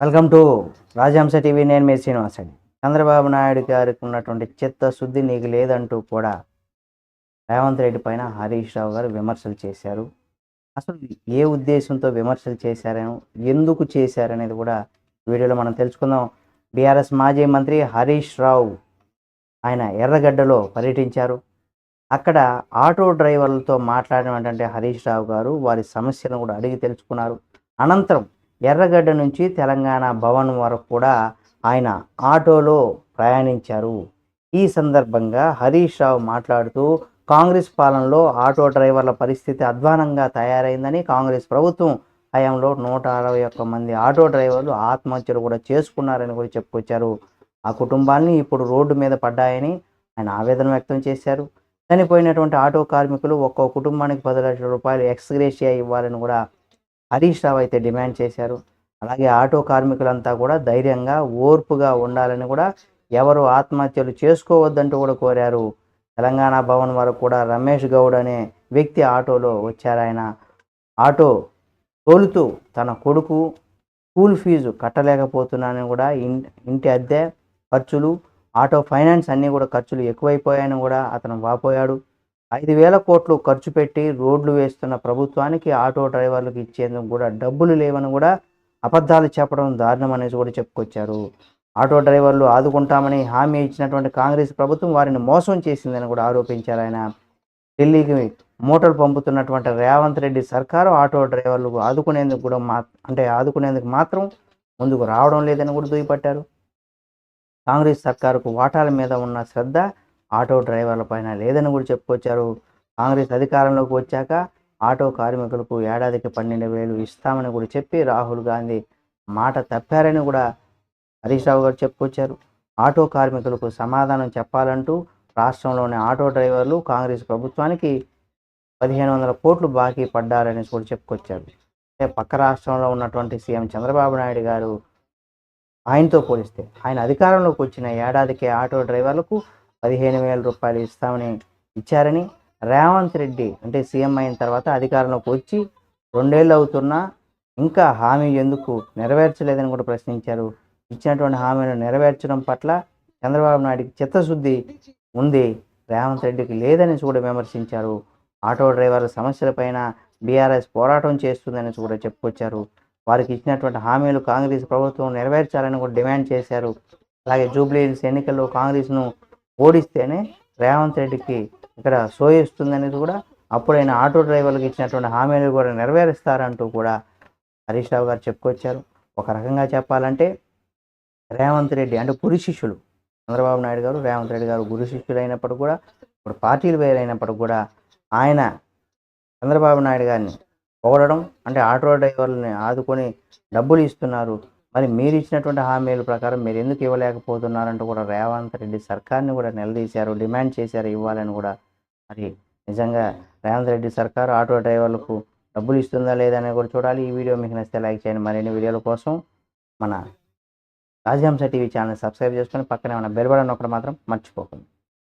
Welcome to రాజహంస TV. నేను మీ శ్రీనివాస్ అండి. చంద్రబాబు నాయుడు గారికి ఉన్నటువంటి చిత్తశుద్ధి నీకు లేదంటూ కూడా రేవంత్ రెడ్డి పైన హరీష్ రావు గారు విమర్శలు చేశారు. అసలు ఏ ఉద్దేశంతో విమర్శలు చేశారని ఎందుకు చేశారనేది కూడా వీడియోలో మనం తెలుసుకుందాం. బీఆర్ఎస్ మాజీ మంత్రి హరీష్ రావు ఆయన ఎర్రగడ్డలో పర్యటించారు. అక్కడ ఆటో డ్రైవర్లతో మాట్లాడినటువంటి హరీష్ రావు గారు వారి సమస్యను కూడా అడిగి తెలుసుకున్నారు. అనంతరం ఎర్రగడ్డ నుంచి తెలంగాణ భవన్ వరకు కూడా ఆయన ఆటోలో ప్రయాణించారు. ఈ సందర్భంగా హరీష్ రావు మాట్లాడుతూ కాంగ్రెస్ పాలనలో ఆటో డ్రైవర్ల పరిస్థితి అధ్వానంగా తయారైందని కాంగ్రెస్ ప్రభుత్వం హయాంలో నూట అరవై ఒక్క మంది ఆటో డ్రైవర్లు ఆత్మహత్యలు కూడా చేసుకున్నారని కూడా చెప్పుకొచ్చారు. ఆ కుటుంబాన్ని ఇప్పుడు రోడ్డు మీద పడ్డాయని ఆయన ఆవేదన వ్యక్తం చేశారు. చనిపోయినటువంటి ఆటో కార్మికులు ఒక్కో కుటుంబానికి పది లక్షల రూపాయలు ఎక్స్గ్రేషియా ఇవ్వాలని కూడా హరీష్ రావు అయితే డిమాండ్ చేశారు. అలాగే ఆటో కార్మికులంతా కూడా ధైర్యంగా ఓర్పుగా ఉండాలని కూడా ఎవరు ఆత్మహత్యలు చేసుకోవద్దంటూ కూడా కోరారు. తెలంగాణ భవన్ వరకు కూడా రమేష్ గౌడ్ అనే వ్యక్తి ఆటోలో వచ్చారు ఆయన. ఆటో తోలుతూ తన కొడుకు స్కూల్ ఫీజు కట్టలేకపోతున్నానని కూడా ఇన్- ఇంటి అద్దె ఖర్చులు ఆటో ఫైనాన్స్ అన్నీ కూడా ఖర్చులు ఎక్కువైపోయాయని కూడా అతను వాపోయాడు. ఐదు వేల కోట్లు ఖర్చు పెట్టి రోడ్లు వేస్తున్న ప్రభుత్వానికి ఆటో డ్రైవర్లకు ఇచ్చేందుకు కూడా డబ్బులు లేవని కూడా అబద్ధాలు చెప్పడం దారుణం అనేసి కూడా చెప్పుకొచ్చారు. ఆటో డ్రైవర్లు ఆదుకుంటామని హామీ ఇచ్చినటువంటి కాంగ్రెస్ ప్రభుత్వం వారిని మోసం చేసిందని కూడా ఆరోపించారు ఆయన. ఢిల్లీకి మూటలు పంపుతున్నటువంటి రేవంత్ రెడ్డి సర్కారు ఆటో డ్రైవర్లకు ఆదుకునేందుకు కూడా మా అంటే ఆదుకునేందుకు మాత్రం ముందుకు రావడం లేదని కూడా దుయ్యపట్టారు కాంగ్రెస్ సర్కారుకు వాటాల మీద ఉన్న శ్రద్ధ ఆటో డ్రైవర్ల పైన లేదని కూడా చెప్పుకొచ్చారు. కాంగ్రెస్ అధికారంలోకి వచ్చాక ఆటో కార్మికులకు ఏడాదికి పన్నెండు వేలు ఇస్తామని కూడా చెప్పి రాహుల్ గాంధీ మాట తప్పారని కూడా హరీష్ రావు గారు చెప్పుకొచ్చారు. ఆటో కార్మికులకు సమాధానం చెప్పాలంటూ రాష్ట్రంలోని ఆటో డ్రైవర్లు కాంగ్రెస్ ప్రభుత్వానికి పదిహేను వందల కోట్లు బాకీ పడ్డారని కూడా చెప్పుకొచ్చారు. అంటే పక్క రాష్ట్రంలో ఉన్నటువంటి సీఎం చంద్రబాబు నాయుడు గారు ఆయనతో పోలిస్తే ఆయన అధికారంలోకి వచ్చిన ఏడాదికి ఆటో డ్రైవర్లకు పదిహేను వేల రూపాయలు ఇస్తామని ఇచ్చారని రేవంత్ రెడ్డి అంటే సీఎం అయిన తర్వాత అధికారంలోకి వచ్చి రెండేళ్ళు అవుతున్నా ఇంకా హామీ ఎందుకు నెరవేర్చలేదని కూడా ప్రశ్నించారు. ఇచ్చినటువంటి హామీలను నెరవేర్చడం పట్ల చంద్రబాబు నాయుడికి చిత్తశుద్ధి ఉంది రేవంత్ రెడ్డికి లేదని కూడా విమర్శించారు. ఆటో డ్రైవర్ల సమస్యలపైన బీఆర్ఎస్ పోరాటం చేస్తుందని కూడా చెప్పుకొచ్చారు. వారికి ఇచ్చినటువంటి హామీలు కాంగ్రెస్ ప్రభుత్వం నెరవేర్చాలని కూడా డిమాండ్ చేశారు. అలాగే జూబ్లీ ఎన్నికల్లో కాంగ్రెస్ను ఓడిస్తేనే రేవంత్ రెడ్డికి ఇక్కడ సోయిస్తుందనేది కూడా అప్పుడైన ఆటో డ్రైవర్లకు ఇచ్చినటువంటి హామీలు కూడా నెరవేరుస్తారంటూ కూడా హరీష్ రావు గారు చెప్పుకొచ్చారు. ఒక రకంగా చెప్పాలంటే రేవంత్ రెడ్డి అంటే పురి శిష్యులు. చంద్రబాబు నాయుడు గారు రేవంత్ రెడ్డి గారు గురు శిష్యులు అయినప్పుడు కూడా ఇప్పుడు పార్టీలు వేరైనప్పటికి కూడా ఆయన చంద్రబాబు నాయుడు గారిని పొగడడం అంటే ఆటో డ్రైవర్లని ఆదుకొని డబ్బులు ఇస్తున్నారు. మరి మీరు ఇచ్చినటువంటి హామీల ప్రకారం మీరు ఎందుకు ఇవ్వలేకపోతున్నారంటూ కూడా రేవంత్ రెడ్డి సర్కార్ని కూడా నిలదీశారు డిమాండ్ చేశారు ఇవ్వాలని కూడా. మరి నిజంగా రేవంత్ రెడ్డి సర్కారు ఆటో డ్రైవర్లకు డబ్బులు ఇస్తుందా లేదా అని కూడా చూడాలి. ఈ వీడియో మీకు నచ్చితే లైక్ చేయండి. మరిన్ని వీడియోల కోసం మన రాజహంస టీవీ ఛానల్ సబ్స్క్రైబ్ చేసుకొని పక్కనే ఉన్న బెల్ బటన్ ఒకటి మాత్రం మర్చిపోకండి.